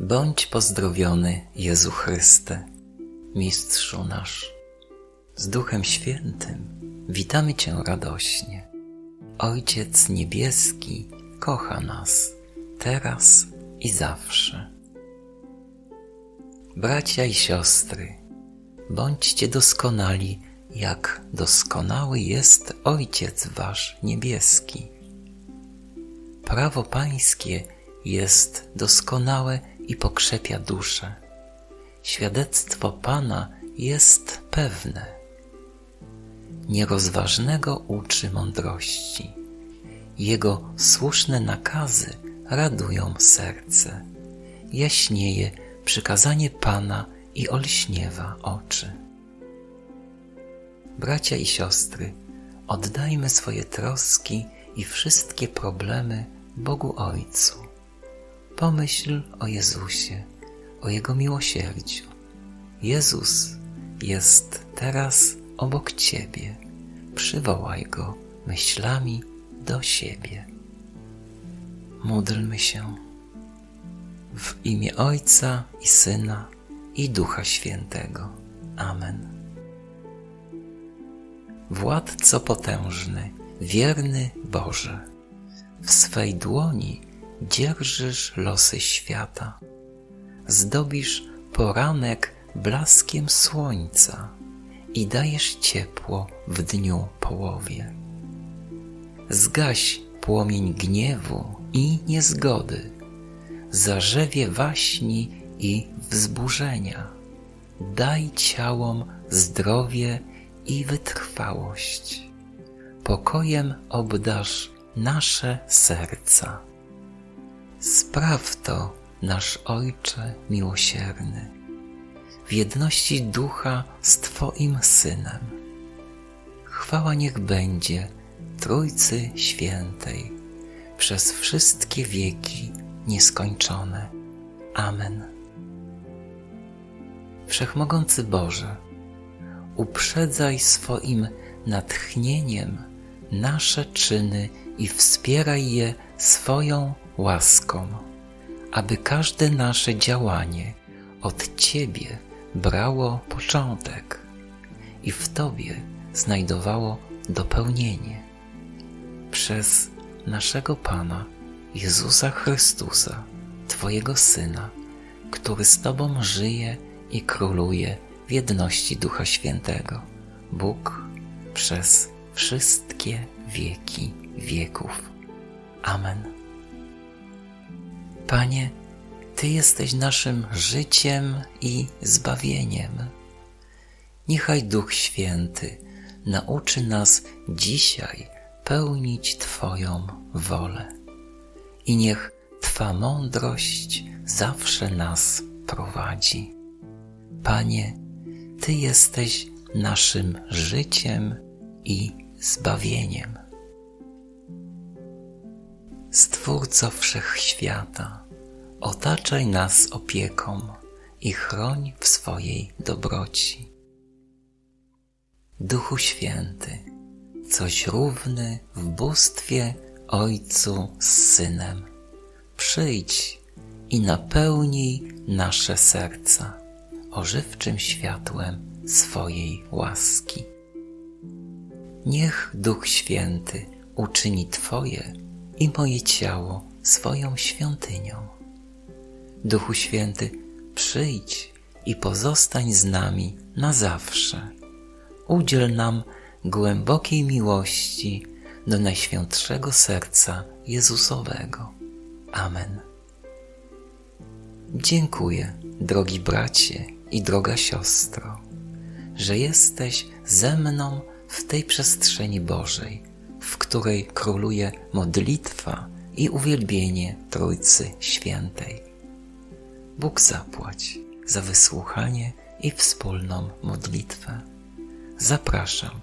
Bądź pozdrowiony, Jezu Chryste, Mistrzu nasz. Z Duchem Świętym witamy Cię radośnie. Ojciec Niebieski kocha nas, teraz i zawsze. Bracia i siostry, bądźcie doskonali, jak doskonały jest Ojciec Wasz Niebieski. Prawo Pańskie jest doskonałe i pokrzepia duszę. Świadectwo Pana jest pewne. Nierozważnego uczy mądrości. Jego słuszne nakazy radują serce. Jaśnieje przykazanie Pana i olśniewa oczy. Bracia i siostry, oddajmy swoje troski i wszystkie problemy Bogu Ojcu. Pomyśl o Jezusie, o Jego miłosierdziu. Jezus jest teraz obok Ciebie. Przywołaj Go myślami do siebie. Módlmy się w imię Ojca i Syna i Ducha Świętego. Amen. Władco potężny, wierny Boże, w swej dłoni dzierżysz losy świata, zdobisz poranek blaskiem słońca i dajesz ciepło w dniu połowie. Zgaś płomień gniewu i niezgody, zarzewie waśni i wzburzenia. Daj ciałom zdrowie i wytrwałość. Pokojem obdasz nasze serca. Spraw to, nasz Ojcze miłosierny, w jedności ducha z Twoim Synem. Chwała niech będzie Trójcy Świętej przez wszystkie wieki nieskończone. Amen. Wszechmogący Boże, uprzedzaj swoim natchnieniem nasze czyny i wspieraj je swoją łaską, aby każde nasze działanie od Ciebie brało początek i w Tobie znajdowało dopełnienie. Przez naszego Pana Jezusa Chrystusa, Twojego Syna, który z Tobą żyje i króluje w jedności Ducha Świętego, Bóg przez wszystkie wieki wieków. Amen. Panie, Ty jesteś naszym życiem i zbawieniem. Niechaj Duch Święty nauczy nas dzisiaj pełnić Twoją wolę. I niech Twa mądrość zawsze nas prowadzi. Panie, Ty jesteś naszym życiem i zbawieniem. Stwórco wszechświata, otaczaj nas opieką i chroń w swojej dobroci. Duchu Święty, coś równy w bóstwie Ojcu z Synem, przyjdź i napełnij nasze serca ożywczym światłem swojej łaski. Niech Duch Święty uczyni Twoje i moje ciało swoją świątynią. Duchu Święty, przyjdź i pozostań z nami na zawsze. Udziel nam głębokiej miłości do Najświętszego Serca Jezusowego. Amen. Dziękuję, drogi bracie i droga siostro, że jesteś ze mną w tej przestrzeni Bożej, w której króluje modlitwa i uwielbienie Trójcy Świętej. Bóg zapłać za wysłuchanie i wspólną modlitwę. Zapraszam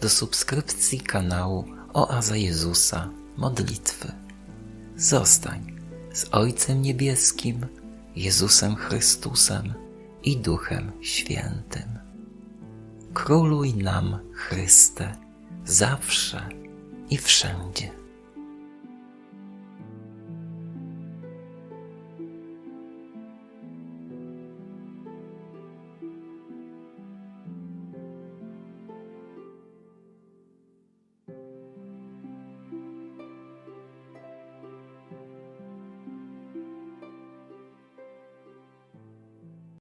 do subskrypcji kanału Oaza Jezusa Modlitwy. Zostań z Ojcem Niebieskim, Jezusem Chrystusem i Duchem Świętym. Króluj nam, Chryste, zawsze i wszędzie.